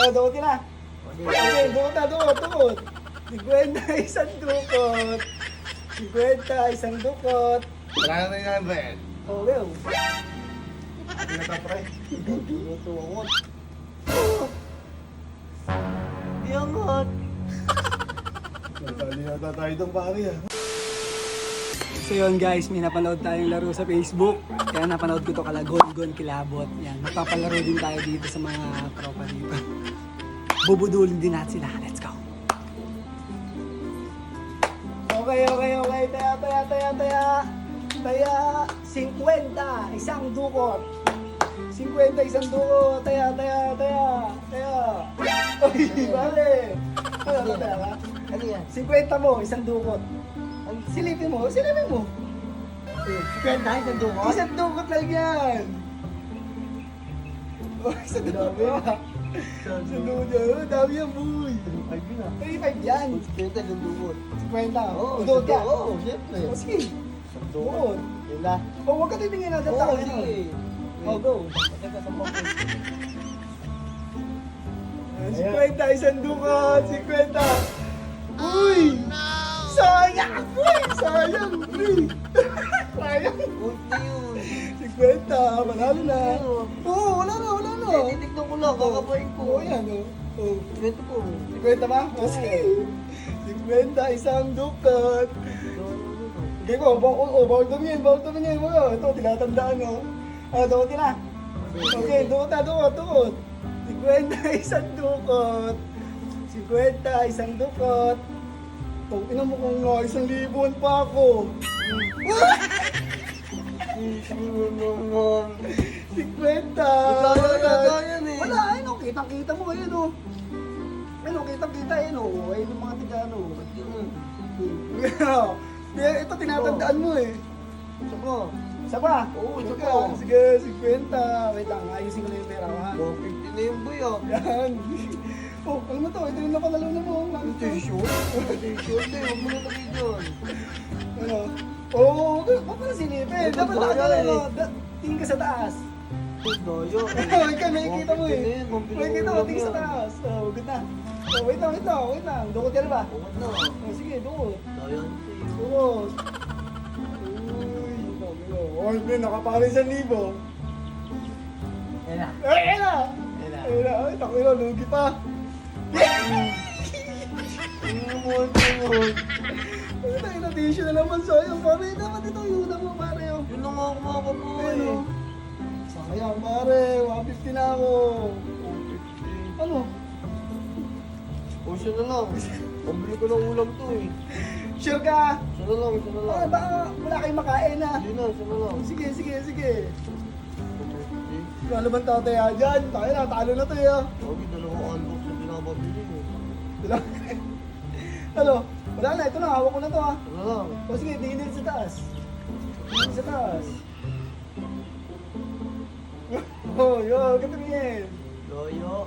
Oh, dukutin na. Okay, dukot na, dukot, dukot. 50 isang dukot. 50 isang dukot. Wala na yan, Ben. Oh, well. Hindi na tapre. Tutuwot. Oh. Iangat. Natali yata tayo doon pare ah. So yun guys, may napanood tayong laro sa Facebook. Kaya napanood ko to kala Gon Kilabot. Yan, magpapalaro din tayo dito sa mga tropa dito. Bubudulin din natin sila. Let's go! Okay, okay, okay. Taya, taya, taya, taya. Taya, 50. Isang dukot. 50 isang dukot. Taya, taya, taya. Taya. Uy, bale. Ano, taya ka? Ano yan? 50 mo, isang dukot. Silipin mo, silipin mo. Kwenta isang dukot? Isang dukot lang yan. Oh, isang dukot. Isang dukot yan. Oh, dami yan, boy. Ay, yun ah. 35 yan. Kwenta isang dukot. 50. Oo, Oh, isang dukot ka. dukot. Oo, syempre. Oh, sige. Isang Dukot. Yun na. Oh, huwag ka titingin natin. Oo, tao sige. Oh, go. Teka, sa mga 50, isang dukot. 50. Uy! Sayang! Uy! Sayang! Uy! Sayang! Na yun. 50, manalo na. Oo, wala na, wala na. Eh, titignan ko lang, kakapain ko. Oo, yan, oh. Oh. Kwento ko. 50 ba? O sige. 50, isang dukot. Okay ko, oh, bawal tumingin, bawal tumingin mo. Ito, tinatandaan, no? Ah, dukotin na. Okay, dukot na, dukot, dukot. 50, isang dukot. 50, isang dukot. Oh, ina mo kung nga, isang libuan pa ako. naman. 50. Kaya na, kaya na eh. Wala, ayun, oh, kitang-kita mo, ayun, oh. Ayun, oh, kitang-kita, ayun, oh. Ayun yung mga tigano. Yeah, ito tinatandaan mo eh. Saka, Isa pa? Oo, isa pa. Sige, 50. Wait lang, ayusin ko na yung pera ko ha. 150 na yung boy. Yan. Oh, alam mo to, ito yung napanalo na mo. Ano to? T-shirt? T-shirt na, huwag mo na tabi dyan. Ano? Oo, oh, huwag mo na sinipin. Dapat Ito, daya ano, eh. tingin ka sa taas. Daya. Ay, ka, makikita mo eh. 150 na yun, Makikita mo, tingin sa taas. Oh, good na. Oh, wait lang, wait lang, wait lang. Dukot ka na ba? Huwag na. Oh, sige, dukot. Dukot. Uy, dami mo. Oh, hindi, nakapari sa libo. Yan! Ayun na. Ayun na, ay, na, lugi pa. Ano mo, ano mo? Ay, tayo na, tissue na naman. Pare, dapat ito yung mo, pare. oh. Yun na nga ako mga kapoy. Ayun, oh. Sayang, pare. 150 na ako. Ano? O siya na lang. Ko ng ulam to eh. Sure ka? Siya na lang, lang. Ah, wala kayong makain na. Hindi na, siya lang. Sige, sige, sige. Ano bang tataya dyan? Tayo na, talo na eh. ah. Ano? Wala na, ito na, hawak ko na to ha. Na lang. O sige, tingin din sa taas. Tingin sa taas. Oh, yo, katumingin. Daya.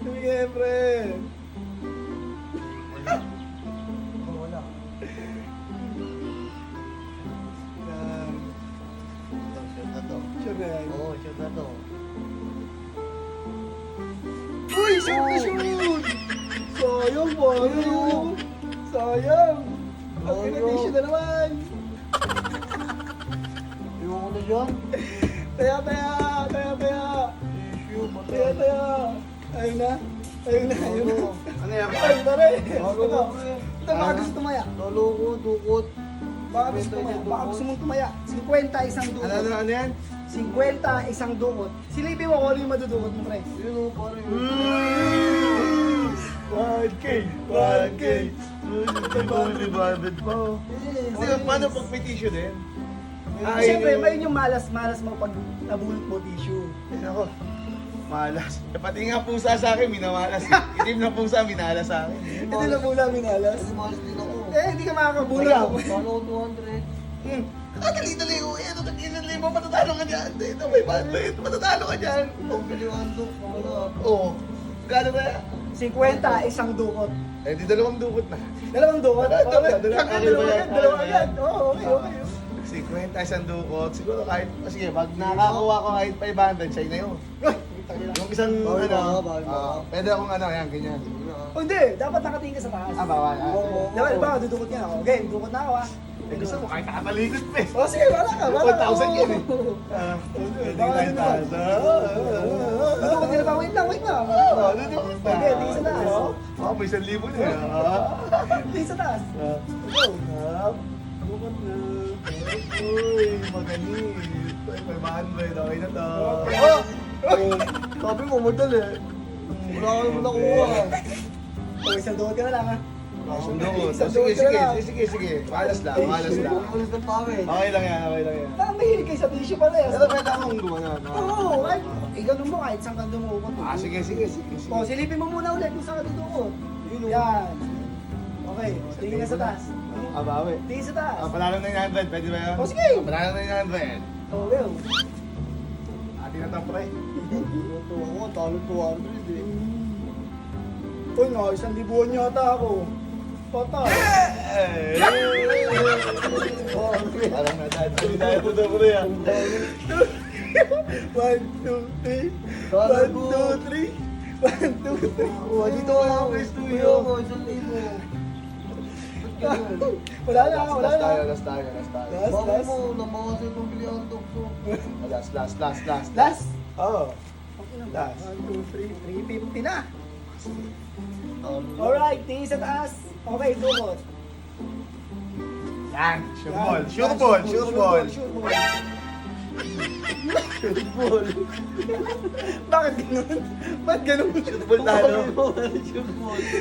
Katumingin, pre. Oh, wala. Shoot na to. Sure na. Oo, shoot na to. Uy, shoot na shoot! Sayang, oh. Sayang. Ang Sayang. kinadisyon na naman. Iwan ko na dyan. Taya, taya, taya, taya. Tissue, Taya, patay. taya. Ayun na. Ayun na, ayun na. Ano yan? Ay, Ito. mo, pre. Ito, baka gusto tumaya. Talo ko, dukot. Baka gusto tumaya. Baka gusto mong tumaya. 50 isang Ano, dukot. ano, ano yan? 50 isang dukot. Silipin mo kung ano yung madudukot mo, pre. Yun o, pare. 1K! 1K! Revolved pa. Kasi paano pag may tissue din? Ah, Siyempre, yun yung- may yung malas-malas mo pag nabulot mo tissue. Ay, ako. Malas. Eh, Pati nga pusa sa akin, minamalas. Itim na pusa, minalas sa akin. Ito na muna minalas. Kasi malas din ako. Eh, hindi ka makakabulot. Paano ko 200? Hmm. Ah, dali-dali ko. Eh, ano, tagilan libo, matatalo ka dyan. Dito, may bandit. Matatalo ka dyan. Duk. Wala. Oo. Gano'n ba yan? 50, isang dukot. Eh, di dalawang dukot na. Dalawang dukot? Dalawang dukot. Hanggang dalawa agad, dalawa agad. Oo, okay, okay. Ah, 50, isang dukot. Siguro kahit, oh, sige, pag nakakuha ko kahit 500, siya na yun. Yung isang, ano, bawal, bawal, ah, bawal. pwede akong ano, yan, ganyan. Oh, hindi, dapat nakatingin ka sa taas. Ah, bawal. Oo, oo, oo. Dapat, baka dudukot nga ako. Okay, dukot na ako ah. Eh, gusto mo, kahit nakatalikot pa eh. Oh, sige, wala ka, wala ka. 1,000 yun eh. Oh. Ah, 1,000. Oo, may 1,000 na yan. ah. Tingin sa taas. Ah. Go. Ah, dudukot na. Uy, magaling. Uy, may 500. Okay na to. Oh! Oh, Sabi mo, madali. Wala ka naman nakuha. Oh, isang dukot ka na lang ah. Isang dukot. Isang Sige, ka sige, na lang. sige, sige, sige. Malas lang, malas lang. Ulit ng pawis. Okay lang yan, okay lang yan. Ah, mahilig kayo sa tissue pala eh. Pero pwede akong gumanon. ah. Oo, eh, ganun mo kahit saan ka dumukot. Ah, sige, sige, sige. sige. Oh, silipin mo muna ulit kung saan ka dudukot. Yan. Okay, tingin na sa taas. Ah, bawi. Tingin sa taas. Ah, panalo ng 900, pwede ba yun? Oh, sige. Ah, Panalo ng 900. Oh, well. Atin na pre. Ito ako, talo 200 eh. Uy, no, isang libuan yata ako. Patay. Eh! Parang nadadali na ito daw pre ah. One, two, three. One, two, three. One, two, three. Oh, dito ka lang, please, tuyo. Isang libo. Wala na, wala Last na. tayo, last tayo, last tayo. Last, Bakit last. mo, nabawasan yung bili ang tukso. Last, last, last, last. Last. Oo. Last. One, two, three. 350 na. Talo. Alright, tingin sa taas. Okay, dukot. Yan, sure ball, sure ball, sure ball. Sure ball. Bakit ganun? Ba't ganun? Sure ball talo.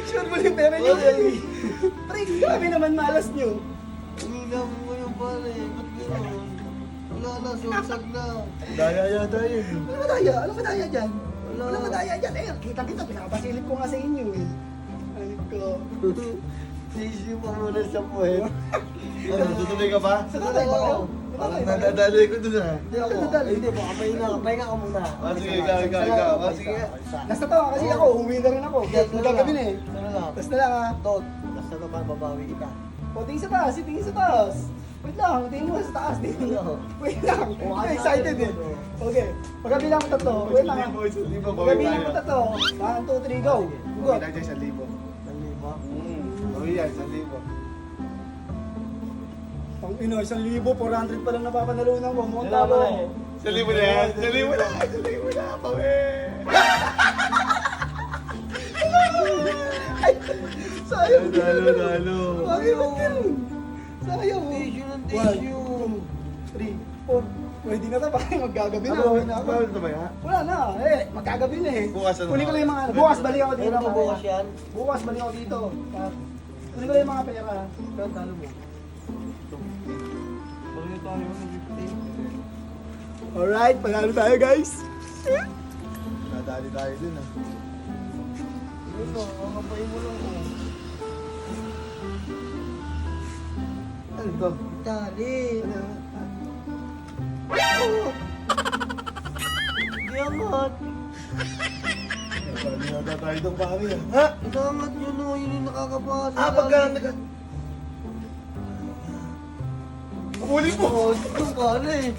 Sure ball yung pera nyo. Pre, grabe naman malas nyo. Umilam mo yung pare. Ba't gano'n? Wala na, sugsag na. Daya yata yun. Ano madaya? Ano madaya dyan? Wala. Wala madaya dyan. Eh, kita-kita, pinakapasilip ko nga sa inyo eh. Ano ko? Tissue pa muna sa puwet. Ano, tutuloy ka ba? Sa tatay ba Parang nadadali ko dun ah. Hindi ako. Hindi, baka pahinga ka. Pahinga ka muna. Ah, sige, ikaw, ikaw, ikaw. Ah, sige. Nasa tawa kasi ako, uwi na rin ako. Magagabi na eh. Ano lang? Tapos na lang ah. Tot, nasa naman babawi kita. O, tingin sa taas, tingin sa taas. Wait lang, tingin mo sa taas. Mo. Wait lang, I'm excited eh. Okay, pagkabilang ko tatlo. Wait lang ah. Libo, isang libo, bawi Pagkabilang ko tatlo. One, two, three, go. Go. Tayo dyan, isang libo. Ang lima. Hmm, bawi yan, isang libo. Pang ino, isang libo, 400 pa lang napapanalunan ko. Ako. eh. Isang libo na yan, isang libo na, isang libo na. Ay, sayang. Dalo, dalo. Sayang, ba't ganun? Sayang. Tissue ng tissue. three, four. Pwede na to, maggagabi na. Ano, na ako. bawal na ba yan? Wala na, eh, magkagabi na eh. Bukas ano? Kunin ko lang yung mga ano. Bukas balik ako dito. Ano ba bukas yan? Bukas balik ako dito. Kunin ko lang yung mga pera. Kaya talo mo. Tayo ng 50. Alright, panalo tayo guys. Nadali tayo dun ah. Ano, kakapay mo lang oh. Ano to? Itali. Di angat. Nadali yata tayo itong bawi ah. Ha? Itangat yun o, yun yung nakakabasa. Ah, pagka nag... Huli mo! Oo, ito pare.